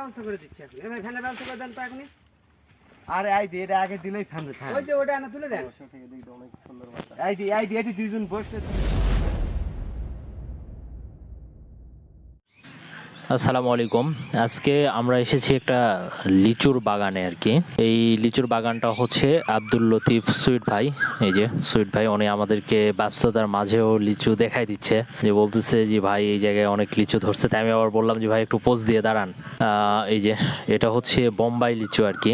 ব্যবস্থা করে দিচ্ছি এখন। এবার ফ্যানের ব্যবস্থা করে দেন তো এখনই। আরে আই দি এটা আগে দিলেই থামবে থাম। ওই যে ওটা এনে তুলে দেন। আই দি আই দি এটি দুইজন বসতে আসসালামু আলাইকুম। আজকে আমরা এসেছি একটা লিচুর বাগানে আর কি। এই লিচুর বাগানটা হচ্ছে আব্দুল লতিফ সুইট ভাই। এই যে সুইট ভাই, উনি আমাদেরকে ব্যস্ততার মাঝেও লিচু দেখাই দিচ্ছে। যে বলতেছে যে, ভাই, এই জায়গায় অনেক লিচু ধরছে। তাই আমি আবার বললাম যে, ভাই, একটু পোজ দিয়ে দাঁড়ান। এই যে, এটা হচ্ছে বোম্বাই লিচু আর কি।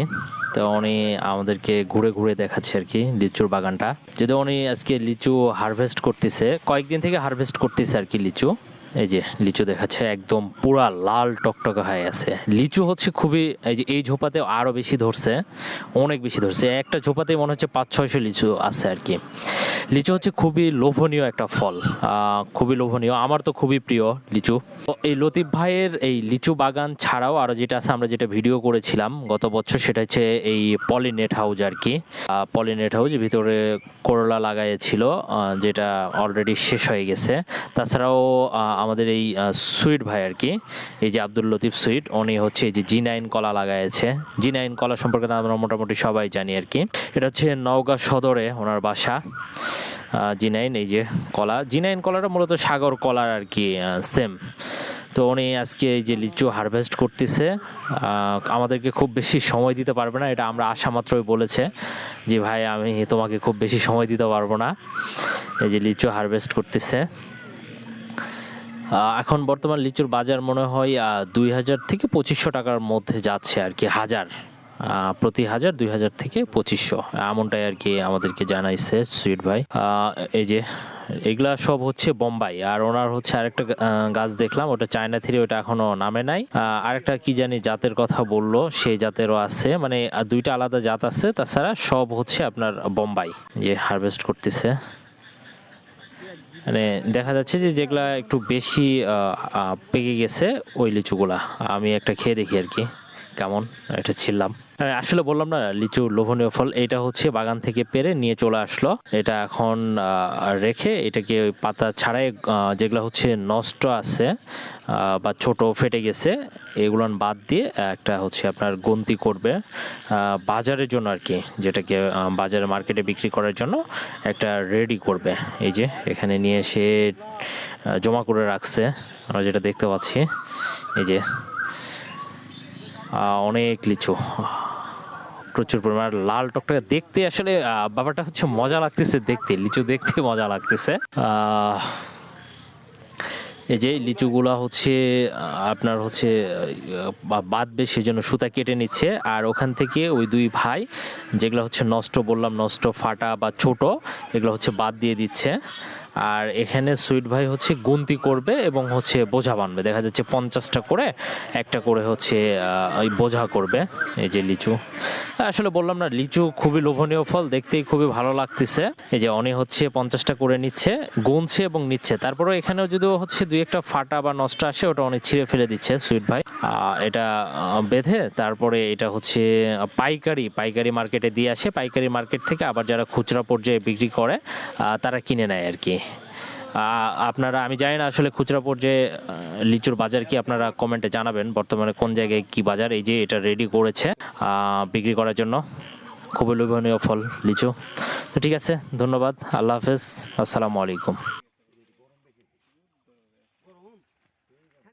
তো উনি আমাদেরকে ঘুরে ঘুরে দেখাচ্ছে আর কি লিচুর বাগানটা। যদি উনি আজকে লিচু হারভেস্ট করতেছে, কয়েকদিন থেকে হারভেস্ট করতেছে আর কি লিচু। এই যে লিচু দেখাচ্ছে, একদম পুরা লাল টকটকে হয়ে আছে। লিচু হচ্ছে খুবই, এই যে এই ঝোপাতে আরও বেশি ধরছে, অনেক বেশি ধরছে। একটা ঝোপাতে মনে হচ্ছে পাঁচ, ছয়শো লিচু আছে আর কি। লিচু হচ্ছে খুবই লোভনীয় একটা ফল খুবই লোভনীয়। আমার তো খুবই প্রিয় লিচু। এই লতিফ ভাইয়ের এই লিচু বাগান ছাড়াও আরও যেটা আছে, আমরা যেটা ভিডিও করেছিলাম গত বছর, সেটা হচ্ছে এই পলিনেট হাউস আর কি। পলিনেট হাউস ভিতরে করলা লাগাইছিল যেটা অলরেডি শেষ হয়ে গেছে। তাছাড়াও আমাদের এই সুইট ভাই আর কি, এই যে আব্দুল লতিফ সুইট, উনি হচ্ছে এই যে জি নাইন কলা লাগাইছে জি নাইন কলা সম্পর্কে আমরা মোটামুটি সবাই জানি আর কি। এটা হচ্ছে নওগাঁ সদরে ওনার বাসা। জি নাইন এই যে কলা। জিনাইন কলাটা মূলত সাগর কলার আর কি সেম তো উনি আজকে এই যে লিচু হারভেস্ট করতেছে আমাদেরকে খুব বেশি সময় দিতে পারবে না, এটা আমরা আশা মাত্রই বলেছে যে, ভাই, আমি তোমাকে খুব বেশি সময় দিতে পারব না। এই যে লিচু হারভেস্ট করতেছে। এখন বর্তমান লিচুর বাজার মনে হয় দুই হাজার থেকে পঁচিশশো টাকার মধ্যে যাচ্ছে আর কি, হাজার। প্রতি হাজার দুই হাজার থেকে পঁচিশশো। এমনটাই আর কি আমাদেরকে জানাইছে সুইট ভাই। এই যে, এগুলা সব হচ্ছে বোম্বাই। আর ওনার হচ্ছে আরেকটা গাছ দেখলাম, ওটা চায়না থ্রি, ওটা এখনও নামে নাই। আরেকটা কি জানি জাতের কথা বলল, সেই জাতেরও আছে। মানে দুইটা আলাদা জাত আছে, তাছাড়া সব হচ্ছে আপনার বোম্বাই, যে হারভেস্ট করতেছে। মানে দেখা যাচ্ছে যে যেগুলা একটু বেশি পেকে গেছে, ওই লিচুগুলা। আমি একটা খেয়ে দেখি আর কি। কেমন? এটা ছিলাম আসলে বললাম না, লিচু লোভনীয় ফল এটা হচ্ছে বাগান থেকে পেরে নিয়ে চলে আসলো। এটা এখন রেখে এটাকে পাতা ছাড়াই যেগুলো হচ্ছে নষ্ট আছে বা ছোট ফেটে গেছে এগুলো বাদ দিয়ে একটা হচ্ছে আপনার গন্তি করবে বাজারের জন্য আর কি, যেটাকে বাজারে মার্কেটে বিক্রি করার জন্য একটা রেডি করবে। এই যে, এখানে নিয়ে এসে জমা করে রাখছে, আমরা যেটা দেখতে পাচ্ছি, এই যে অনেক লিচু। প্রচুর পরিমাণ লাল টকটকে দেখতে আসলে ব্যাপারটা হচ্ছে মজা লাগতেছে দেখতে, লিচু দেখতে মজা লাগতেছে। এই যে লিচুগুলা হচ্ছে আপনার হচ্ছে বাঁধবে সেই জন্য সুতা কেটে নিচ্ছে, আর ওখান থেকে ওই দুই ভাই, যেগুলো হচ্ছে নষ্ট বললাম, নষ্ট ফাটা বা ছোট, এগুলো হচ্ছে বাদ দিয়ে দিচ্ছে। আর এখানে সুইট ভাই হচ্ছে গুনতি করবে এবং হচ্ছে বোঝা বানবে। দেখা যাচ্ছে পঞ্চাশটা করে, একটা করে হচ্ছে ওই বোঝা করবে, এই যে লিচু। আসলে বললাম না, লিচু খুবই লোভনীয় ফল, দেখতেই খুবই ভালো লাগতেছে। এই যে অনে হচ্ছে পঞ্চাশটা করে নিচ্ছে, গুনছে এবং নিচ্ছে। তারপরে এখানেও যদিও হচ্ছে দুই একটা ফাটা বা নষ্ট আসে, ওটা অনেক ছিঁড়ে ফেলে দিচ্ছে, সুইট ভাই। এটা বেঁধে, তারপরে এটা হচ্ছে পাইকারি পাইকারি মার্কেটে দিয়ে আসে। পাইকারি মার্কেট থেকে আবার যারা খুচরা পর্যায়ে বিক্রি করে তারা কিনে নেয় আর কি। আপনারা, আমি জানি না আসলে খুচরা পর্যায়ে লিচুর বাজার কি আপনারা কমেন্টে জানাবেন, বর্তমানে কোন জায়গায় কি বাজার, এই যে এটা রেডি করেছে বিক্রি করার জন্য। খুবই লোভনীয় ফল, লিচু। তো ঠিক আছে, ধন্যবাদ, আল্লাহ হাফেজ, আসসালামু আলাইকুম।